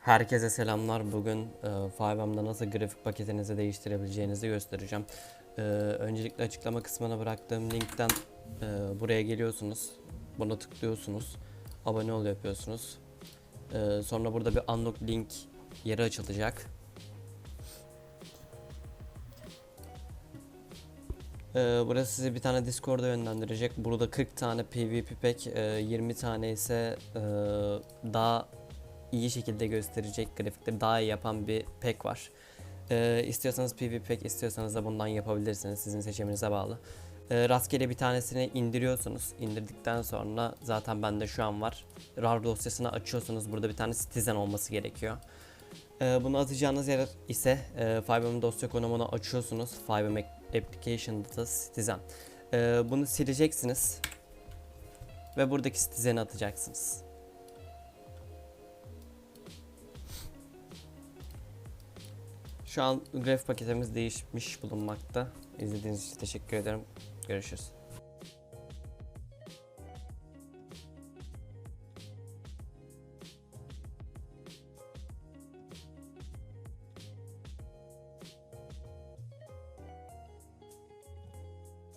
Herkese selamlar. Bugün e, 5M'da nasıl grafik paketinizi değiştirebileceğinizi göstereceğim. E, öncelikle açıklama kısmına bıraktığım linkten e, buraya geliyorsunuz. Buna tıklıyorsunuz. Abone ol yapıyorsunuz. E, sonra burada bir unlock link yeri açılacak. Burası sizi bir tane Discord'a yönlendirecek. Burada 40 tane PvP pack, e, 20 tane ise daha iyi şekilde gösterecek grafikleri daha iyi yapan bir pack var. Ee, istiyorsanız PvP pack istiyorsanız da bundan yapabilirsiniz. Sizin seçiminize bağlı. Ee, rastgele bir tanesini indiriyorsunuz. İndirdikten sonra zaten bende şu an var. RAR dosyasını açıyorsunuz. Burada bir tane Citizen olması gerekiyor. Ee, bunu atacağınız yer ise e, Fiverr'ın dosya konumunu açıyorsunuz. Fiverr Application Data Citizen. Ee, bunu sileceksiniz. Ve buradaki Citizen'i atacaksınız. Şu an graf paketimiz değişmiş bulunmakta. İzlediğiniz için teşekkür ederim. Görüşürüz.